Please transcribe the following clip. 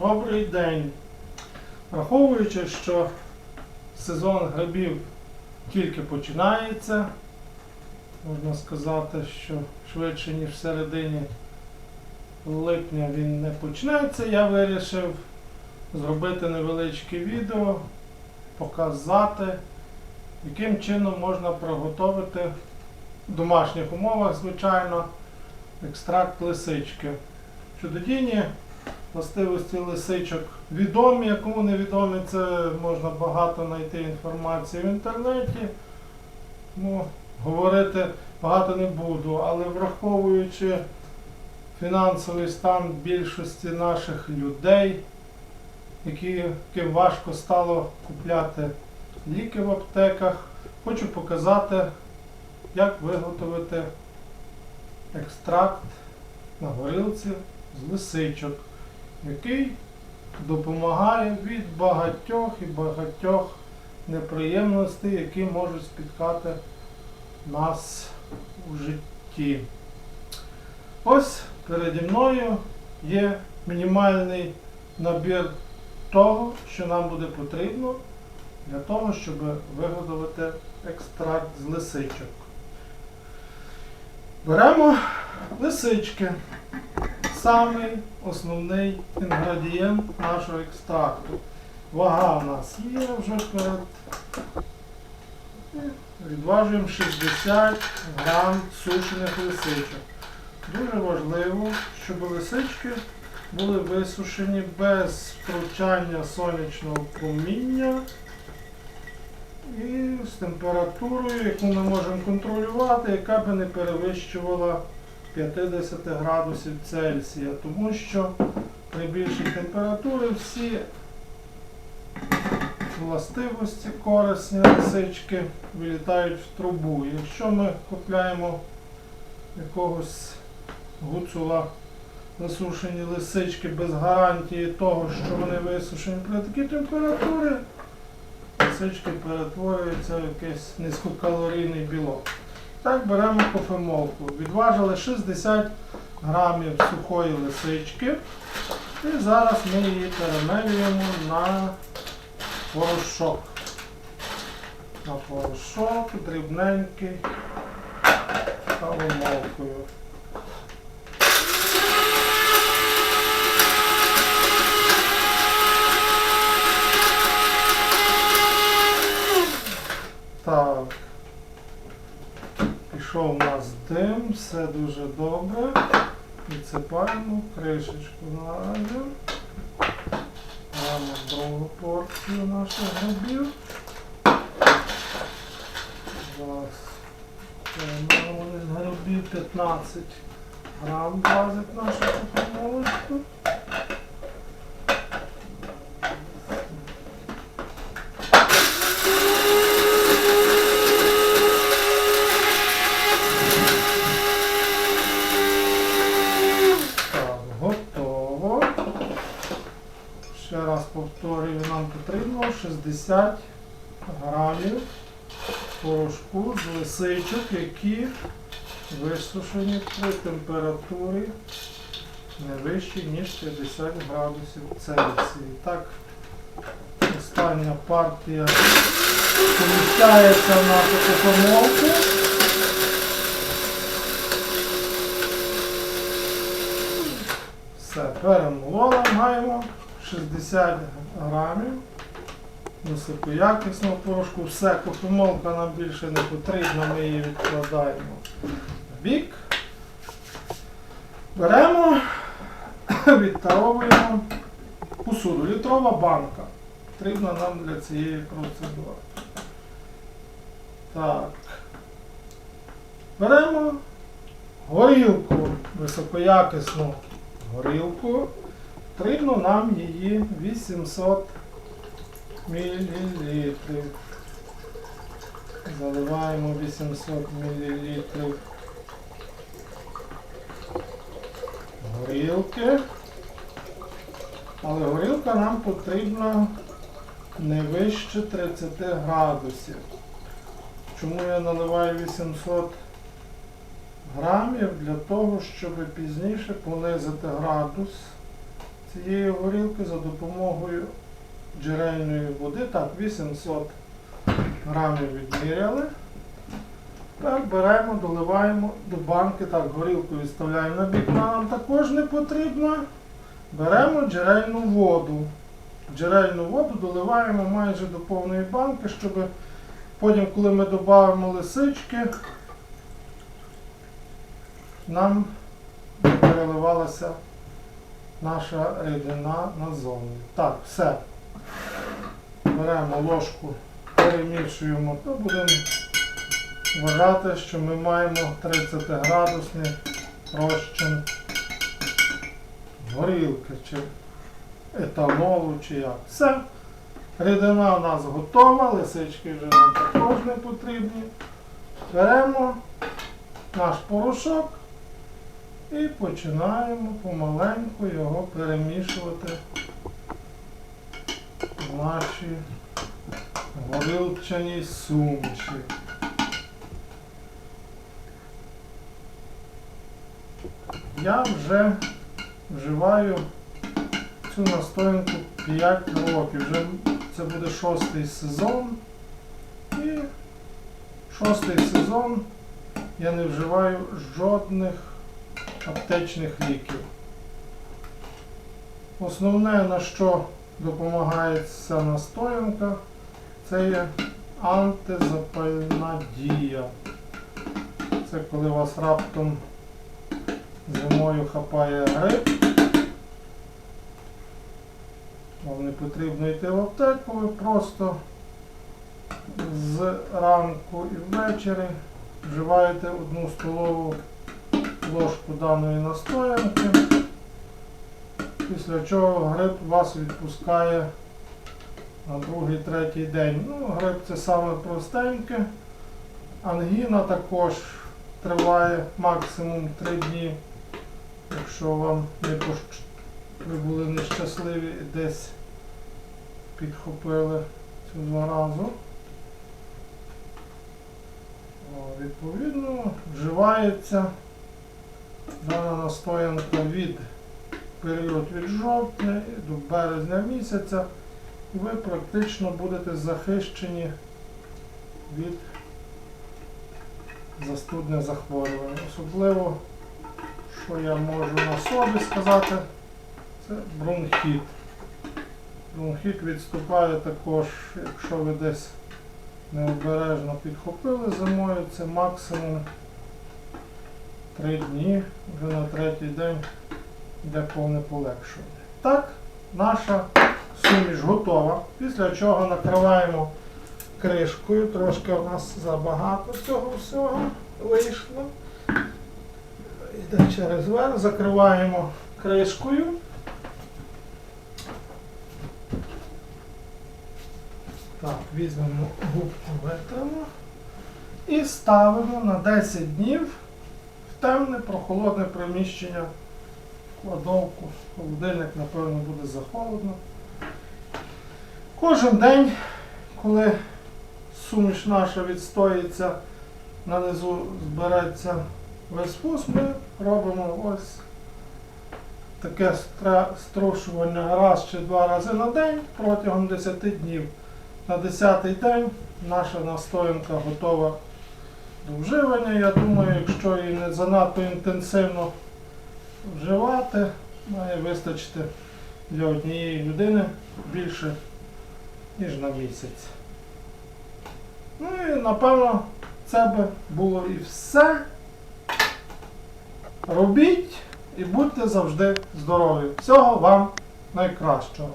Добрий день. Враховуючи, що сезон грибів тільки починається, можна сказати, що швидше, ніж в середині липня він не почнеться, я вирішив зробити невеличке відео, показати, яким чином можна приготувати в домашніх умовах, звичайно, екстракт лисички. Чудодійні властивості лисичок відомі, а кому не відомі, це можна багато знайти інформації в інтернеті. Ну, говорити багато не буду, але враховуючи фінансовий стан більшості наших людей, яким важко стало купляти ліки в аптеках, хочу показати, як виготовити екстракт на горілці з лисичок, який допомагає від багатьох і багатьох неприємностей, які можуть спіткати нас у житті. Ось переді мною є мінімальний набір того, що нам буде потрібно для того, щоб виготовити екстракт з лисичок. Беремо лисички. Самий основний інгредієнт нашого екстракту. Вага в нас є вже перед. Відважуємо 60 грам сушених лисичок. Дуже важливо, щоб лисички були висушені без втручання сонячного проміння і з температурою, яку ми можемо контролювати, яка би не перевищувала 50 градусів Цельсія, тому що при більшій температурі всі властивості корисні лисички вилітають в трубу. Якщо ми купляємо якогось гуцула засушені лисички без гарантії того, що вони висушені при такій температурі, лисички перетворюються в якийсь низькокалорійний білок. Так, беремо кофемолку. Відважили 60 грамів сухої лисички. І зараз ми її перемелюємо на порошок. На порошок дрібненький кавомолкою. Пішов у нас дим, все дуже добре. Відсипаємо, кришечку наразі. Маємо другу порцію наших грибів. Зараз грибів 15 грам влазить наша молочка. Так, готово. Ще раз повторюю, нам потрібно 60 грамів порошку з лисичок, які висушені при температурі не вищій, ніж 50 градусів Цельсії. Так, остання партія поміщається в нашу кофемолку. Все, перемололи, маємо 60 грамів високоякісного порошку. Все, кофемолка нам більше не потрібна, ми її відкладаємо в бік. Беремо, відтаровуємо посуду. Літрова банка. Потрібна нам для цієї процедури. Так. Беремо горілку, високоякісну горілку. Потрібно нам її 800 мл. Заливаємо 800 мл горілки. Але горілка нам потрібна не вище 30 градусів. Чому я наливаю 800 грамів? Для того, щоб пізніше понизити градус цієї горілки за допомогою джерельної води. Так, 800 грамів відміряли. Так, беремо, доливаємо до банки. Так, горілку відставляємо на бік, вона нам також не потрібна. Беремо джерельну воду. Джерельну воду доливаємо майже до повної банки, щоб потім, коли ми додамо лисички, нам переливалася наша рідина назовні. Так, все. Беремо ложку, перемішуємо, то будемо вважати, що ми маємо 30 градусний розчин горілки чи етанолу, чи як. Все. Рідина у нас готова, лисички вже нам також не потрібні. Беремо наш порошок і починаємо помаленьку його перемішувати в нашій горілчаній суміші. Я вже вживаю цю настоянку 5 років. Вже це буде шостий сезон. І шостий сезон я не вживаю жодних аптечних ліків. Основне, на що допомагає ця настоянка, це є антизапальна дія. Це коли вас раптом зимою хапає грип. Вам не потрібно йти в аптеку, ви просто з ранку і ввечері вживаєте одну столову ложку даної настоянки, після чого грип вас відпускає на другий-третій день. Ну, грип це саме простеньке. Ангіна також триває максимум 3 дні. Якщо вам пощ- ви були нещасливі і десь підхопили цю заразу. Відповідно, вживається дана настоянка від період від жовтня до березня місяця, і ви практично будете захищені від застудних захворювань. Особливо, що я можу на собі сказати, це бронхіт. Бронхіт відступає також, якщо ви десь необережно підхопили зимою, це максимум 3 дні, вже на третій день йде повне полегшення. Так, наша суміш готова, після чого накриваємо кришкою, трошки у нас забагато цього всього вийшло. Йде через верх, закриваємо кришкою. Так, візьмемо губку витримо і ставимо на 10 днів темне прохолодне приміщення, кладовку, холодильник, напевно, буде захолодно. Кожен день, коли суміш наша відстоїться, нанизу збереться весь пус, ми робимо ось таке струшування раз чи два рази на день протягом 10 днів. На 10-й день наша настоянка готова вживання. Я думаю, якщо її не занадто інтенсивно вживати, має вистачити для однієї людини більше, ніж на місяць. Ну і напевно це би було і все. Робіть і будьте завжди здорові. Всього вам найкращого.